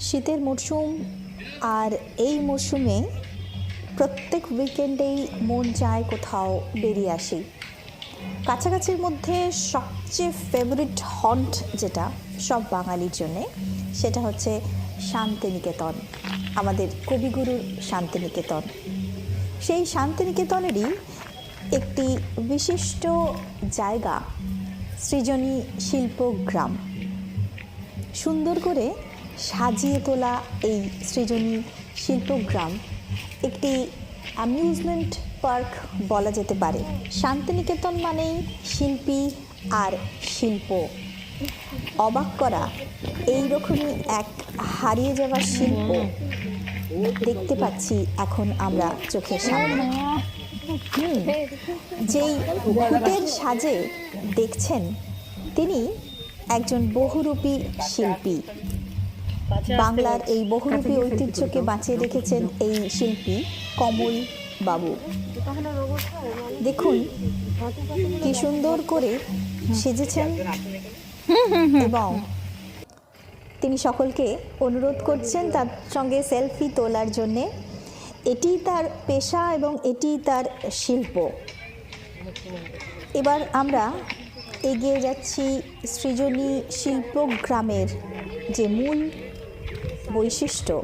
শীতের মরশুম আর এই মরশুমে প্রত্যেক উইকেন্ডেই মন চায় কোথাও বেরিয়ে আসি। কাছাকাছির মধ্যে সবচেয়ে ফেভারিট হন্ট যেটা সব বাঙালির জন্যে, সেটা হচ্ছে শান্তিনিকেতন, আমাদের কবিগুরুর শান্তিনিকেতন। সেই শান্তিনিকেতনেরই একটি বিশিষ্ট জায়গা সৃজনী শিল্পগ্রাম সুন্দর করে সাজিয়ে তোলা এই সৃজনী শিল্পগ্রাম একটি অ্যামিউজমেন্ট পার্ক বলা যেতে পারে। শান্তিনিকেতন মানেই শিল্পী আর শিল্প। অবাক করা এই রকমই এক হারিয়ে যাওয়া শিল্প দেখতে পাচ্ছি এখন আমরা চোখের সামনে। যেই ভূতের সাজে দেখছেন, তিনি একজন বহুরূপী শিল্পী। বাংলার এই বহুরূপী ঐতিহ্যকে বাঁচিয়ে রেখেছেন এই শিল্পী কমল বাবু। দেখুন কি সুন্দর করে সেজেছেন এবং তিনি সকলকে অনুরোধ করছেন তার সঙ্গে সেলফি তোলার জন্যে। এটি তার পেশা এবং এটি তার শিল্প। এবার আমরা এগিয়ে যাচ্ছি সৃজনী শিল্পগ্রামের যে মূল বৈশিষ্ট্য।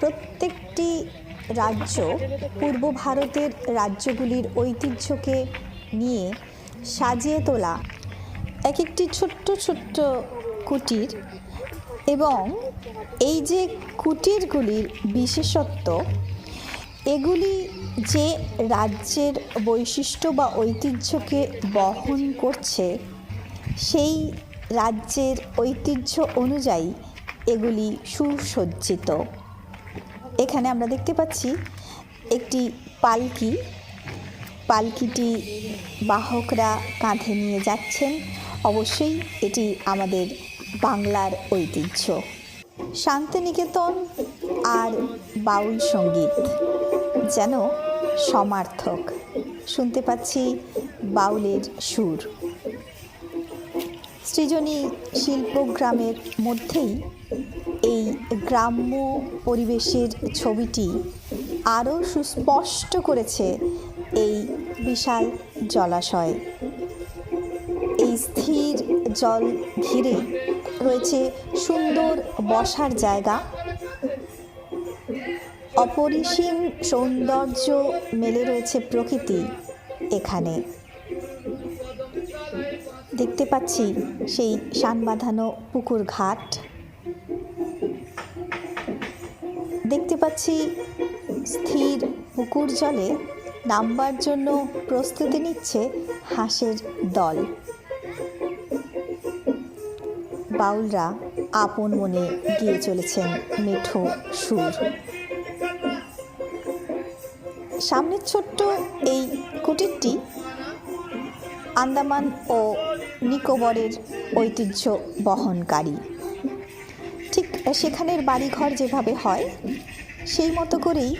প্রত্যেকটি রাজ্য পূর্ব ভারতের রাজ্যগুলির ঐতিহ্যকে নিয়ে সাজিয়ে তোলা এক একটি ছোট্ট ছোট্ট কুটির এবং এই যে কুটিরগুলির বিশেষত্ব, এগুলি যে রাজ্যের বৈশিষ্ট্য বা ঐতিহ্যকে বহন করছে, সেই রাজ্যের ঐতিহ্য অনুযায়ী এগুলি সুসজ্জিত। এখানে আমরা দেখতে পাচ্ছি একটি পালকি। পালকিটি বাহকরা কাঁধে নিয়ে যাচ্ছেন। অবশ্যই এটি আমাদের বাংলার ঐতিহ্য। শান্তিনিকেতন আর বাউল সংগীত যেন সমার্থক। শুনতে পাচ্ছি বাউলের সুর। সৃজনী শিল্প গ্রামের মধ্যেই এই গ্রাম্য পরিবেশের ছবিটি আরও সুস্পষ্ট করেছে এই বিশাল জলাশয়। এই স্থির জল ঘিরে রয়েছে সুন্দর বসার জায়গা। অপরিসীম সৌন্দর্য মেলে রয়েছে প্রকৃতি এখানে। দেখতে পাচ্ছি সেই শান বাঁধানো পুকুর ঘাট। দেখতে পাচ্ছি স্থির পুকুর জলে নামবার জন্য প্রস্তুতি নিচ্ছে হাঁসের দল। বাউলরা আপন মনে গিয়ে চলেছেন মেঠো সুর। সামনের ছোট্ট এই কুটিরটি আন্দামান ও নিকোবরের ঐতিহ্য বহনকারী। ঠিক সেখানের বাড়িঘর যেভাবে হয়, সেই মতো করেই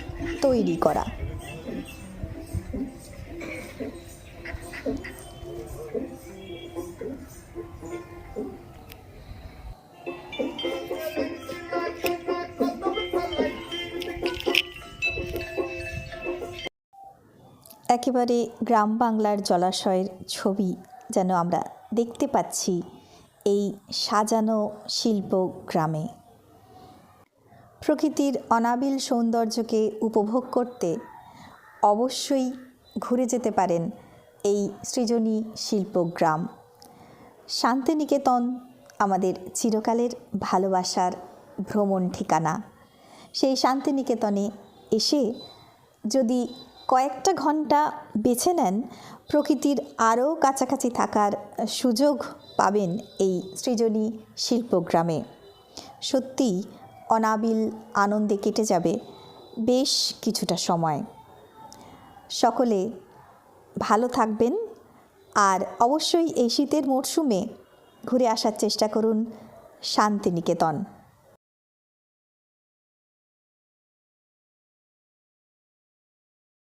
তৈরি করা। একেবারে গ্রাম বাংলার জলাশয়ের ছবি যেন আমরা দেখতে পাচ্ছি এই সাজানো শিল্প গ্রামে। প্রকৃতির অনাবিল সৌন্দর্যকে উপভোগ করতে অবশ্যই ঘুরে যেতে পারেন এই সৃজনী শিল্প গ্রাম। শান্তিনিকেতন আমাদের চিরকালের ভালোবাসার ভ্রমণ ঠিকানা। সেই শান্তিনিকেতনে এসে যদি কয়েকটা ঘণ্টা বেছে নেন, প্রকৃতির আরও কাছাকাছি থাকার সুযোগ পাবেন এই সৃজনী শিল্পগ্রামে। সত্যিই অনাবিল আনন্দে কেটে যাবে বেশ কিছুটা সময়। সকলে ভালো থাকবেন আর অবশ্যই এই শীতের মরশুমে ঘুরে আসার চেষ্টা করুন শান্তিনিকেতন।